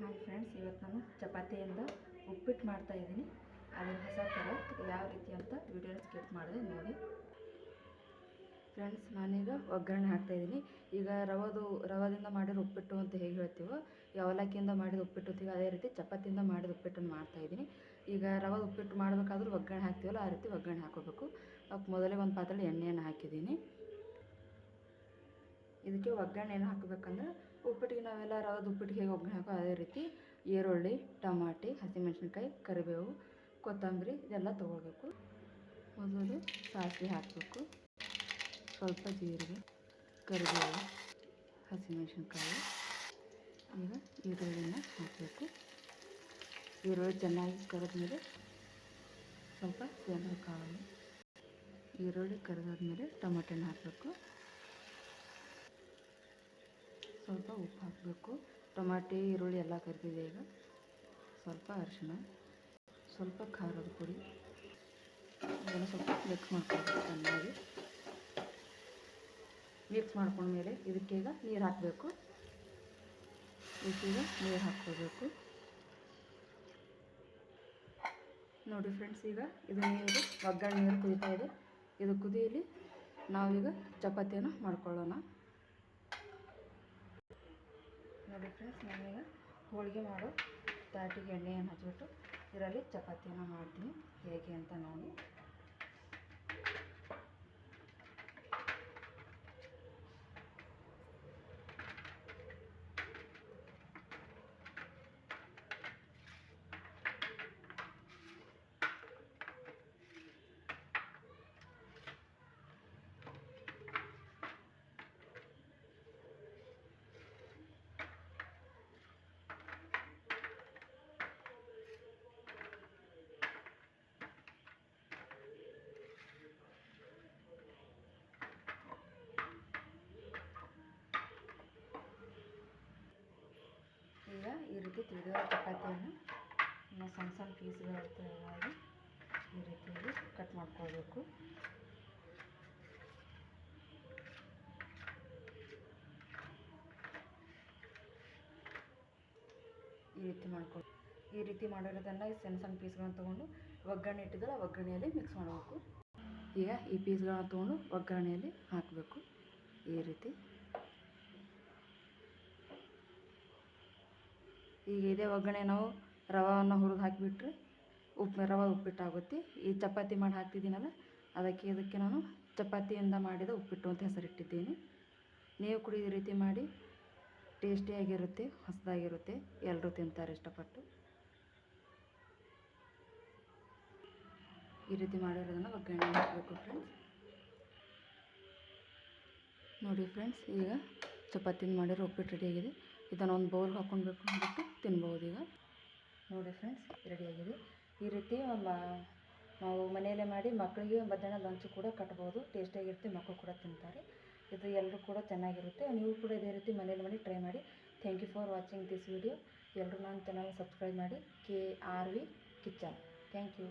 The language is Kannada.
ಹಾಯ್ ಫ್ರೆಂಡ್ಸ್, ಇವತ್ತು ನಾನು ಚಪಾತಿಯಿಂದ ಉಪ್ಪಿಟ್ಟು ಮಾಡ್ತಾ ಇದ್ದೀನಿ. ಅದರ ಹೊಸ ಥರ ಯಾವ ರೀತಿ ಅಂತ ವಿಡಿಯೋ ಸ್ಕಿಪ್ ಮಾಡಿದೆ, ನೋಡಿ. ಫ್ರೆಂಡ್ಸ್, ನಾನೀಗ ಒಗ್ಗರಣೆ ಹಾಕ್ತಾ ಇದ್ದೀನಿ. ಈಗ ರವದು, ರವದಿಂದ ಮಾಡಿರೋ ಉಪ್ಪಿಟ್ಟು ಅಂತ ಹೇಗೆ ಹೇಳ್ತೀವೋ ಅವಲಕ್ಕಿಯಿಂದ ಮಾಡಿದ ಉಪ್ಪಿಟ್ಟು ಅಂತೀವಿ ಅದೇ ರೀತಿ ಚಪಾತಿಯಿಂದ ಮಾಡಿದ ಉಪ್ಪಿಟ್ಟನ್ನು ಮಾಡ್ತಾ ಇದ್ದೀನಿ. ಈಗ ರವದ ಉಪ್ಪಿಟ್ಟು ಮಾಡಬೇಕಾದ್ರೂ ಒಗ್ಗರಣೆ ಹಾಕ್ತೀವಲ್ಲ, ಆ ರೀತಿ ಒಗ್ಗರಣೆ ಹಾಕೋಬೇಕು ಮೊದಲೇ ಒಂದು ಪಾತ್ರೆಲಿ ಎಣ್ಣೆಯನ್ನು ಹಾಕಿದ್ದೀನಿ. ಇದಕ್ಕೆ ಒಗ್ಗರಣೆ ಏನು ಹಾಕಬೇಕಂದ್ರೆ ಉಪ್ಪಿಟ್ಟಿಗೆ ನಾವೆಲ್ಲ ರವದ ಉಪ್ಪಿಟ್ಟಿಗೆ ಹೇಗೆ ಒಗ್ಗರಣೆ ಹಾಕೋ ಅದೇ ರೀತಿ ಈರುಳ್ಳಿ, ಟಮಾಟಿ, ಹಸಿಮೆಣ್ಸಿನ್ಕಾಯಿ, ಕರಿಬೇವು, ಕೊತ್ತಂಬರಿ ಇದೆಲ್ಲ ತೊಗೊಳ್ಬೇಕು. ಮೊದಲು ಸಾಸಿವೆ ಹಾಕಬೇಕು. ಸ್ವಲ್ಪ ಜೀರಿಗೆ, ಕರಿಬೇವು, ಹಸಿಮೆಣ್ಸಿನ್ಕಾಯಿ. ಈಗ ಈರುಳ್ಳಿನ ಹಾಕಬೇಕು. ಈರುಳ್ಳಿ ಚೆನ್ನಾಗಿ ಕರೆದ್ಮೇಲೆ ಸ್ವಲ್ಪ ಕಾಳು ಈರುಳ್ಳಿ ಕರೆದಾದ್ಮೇಲೆ ಟೊಮೆಟೊನ ಹಾಕಬೇಕು. ಸ್ವಲ್ಪ ಉಪ್ಪು ಹಾಕಬೇಕು. ಟೊಮಾಟಿ, ಈರುಳ್ಳಿ ಎಲ್ಲ ಕರಿದಿದೆ ಈಗ. ಸ್ವಲ್ಪ ಅರಿಶಿನ ಸ್ವಲ್ಪ ಖಾರದ ಪುಡಿ. ಅದನ್ನು ಸ್ವಲ್ಪ ಮಿಕ್ಸ್ ಮಾಡ್ಕೊಳ್ಬೇಕು ಚೆನ್ನಾಗಿ. ಮಿಕ್ಸ್ ಮಾಡ್ಕೊಂಡ್ಮೇಲೆ ಇದಕ್ಕೀಗ ನೀರು ಹಾಕಬೇಕು. ಇದಕ್ಕೀಗ ನೀರು ಹಾಕ್ಕೋಬೇಕು. ನೋಡಿ ಫ್ರೆಂಡ್ಸ್ ಈಗ ಇದು ನೀರು, ಒಗ್ಗರಣೆ ನೀರು ಕುದೀತಾ ಇದೆ. ಇದು ಕುದಿಯಲಿ ನಾವೀಗ ಚಪಾತಿಯನ್ನು ಮಾಡ್ಕೊಳ್ಳೋಣ. ನೋಡಿ ಫ್ರೆಂಡ್ಸ್ ಹೋಳಿಗೆ ಮಾಡೋ ತಾಟಿಗೆ ಎಣ್ಣೆಯನ್ನು ಹಚ್ಬಿಟ್ಟು ಇದರಲ್ಲಿ ಚಪಾತಿಯನ್ನು ಮಾಡ್ತೀನಿ ಹೇಗೆ ಅಂತ ನೋಡಿ. ಈಗ ಈ ರೀತಿ ತಿಳಿದಿರೋ ಚಪಾತಿಯನ್ನು ಸಣ್ಣ ಸಣ್ಣ ಪೀಸ್ಗಳಾಗಿ ಈ ರೀತಿಯಲ್ಲಿ ಕಟ್ ಮಾಡ್ಕೋಬೇಕು ಈ ರೀತಿ ಮಾಡ್ಕೊ ಈ ರೀತಿ ಮಾಡಿರೋದನ್ನು ಈ ಸಣ್ಣ ಸಣ್ಣ ಪೀಸ್ಗಳನ್ನ ತೊಗೊಂಡು ಒಗ್ಗರಣೆ ಇಟ್ಟಿದ್ರೆ ಒಗ್ಗರಣೆಯಲ್ಲಿ ಮಿಕ್ಸ್ ಮಾಡಬೇಕು. ಈಗ ಈ ಪೀಸ್ಗಳನ್ನ ತೊಗೊಂಡು ಒಗ್ಗರಣೆಯಲ್ಲಿ ಹಾಕಬೇಕು. ಈ ರೀತಿ. ಈಗ ಇದೇ ಒಗ್ಗರಣೆ ನಾವು ರವಾವನ್ನು ಹುರಿದು ಹಾಕಿಬಿಟ್ರೆ ಉಪ್ಪು ರವೆ ಉಪ್ಪಿಟ್ಟಾಗುತ್ತೆ. ಈ ಚಪಾತಿ ಮಾಡಿ ಹಾಕ್ತಿದ್ದೀನಲ್ಲ, ಅದಕ್ಕೆ ಇದಕ್ಕೆ ನಾನು ಚಪಾತಿಯಿಂದ ಮಾಡಿದ ಉಪ್ಪಿಟ್ಟು ಅಂತ ಹೆಸರಿಟ್ಟಿದ್ದೀನಿ. ನೀವು ಕೂಡ ಈ ರೀತಿ ಮಾಡಿ, ಟೇಸ್ಟಿಯಾಗಿರುತ್ತೆ, ಹೊಸದಾಗಿರುತ್ತೆ ಎಲ್ಲರೂ ತಿಂತಾರೆ ಇಷ್ಟಪಟ್ಟು. ಈ ರೀತಿ ಮಾಡಿರೋದನ್ನು ಒಗ್ಗರಣೆ ಹಾಕಬೇಕು ಫ್ರೆಂಡ್ಸ್ ನೋಡಿ ಫ್ರೆಂಡ್ಸ್ ಈಗ ಚಪಾತಿನ ಮಾಡಿರೋ ಉಪ್ಪಿಟ್ಟು ರೆಡಿಯಾಗಿದೆ ಇದನ್ನು ಒಂದು ಬೌಲ್ ಹಾಕ್ಕೊಂಡ್ಬೇಕು ಅಂದ್ಬಿಟ್ಟು ತಿನ್ಬೋದು ಈಗ. ನೋಡಿ ಫ್ರೆಂಡ್ಸ್ ರೆಡಿಯಾಗಿದೆ ಈ ರೀತಿ ನಾವು ಮನೆಯಲ್ಲೇ ಮಾಡಿ ಮಕ್ಕಳಿಗೆ ಮಧ್ಯಾಹ್ನ ಲಂಚ್ ಕೂಡ ಕಟ್ಬೋದು. ಟೇಸ್ಟಿಯಾಗಿರುತ್ತೆ ಮಕ್ಕಳು ಕೂಡ ತಿಂತಾರೆ. ಇದು ಎಲ್ಲರೂ ಕೂಡ ಚೆನ್ನಾಗಿರುತ್ತೆ. ನೀವು ಕೂಡ ಇದೇ ರೀತಿ ಮನೇಲಿ ಮಾಡಿ ಟ್ರೈ ಮಾಡಿ. Thank you for watching this video ಎಲ್ಲರೂ ನನ್ನ ಚಾನಲ್ ಸಬ್ಸ್ಕ್ರೈಬ್ ಮಾಡಿ. K R V kitchen thank you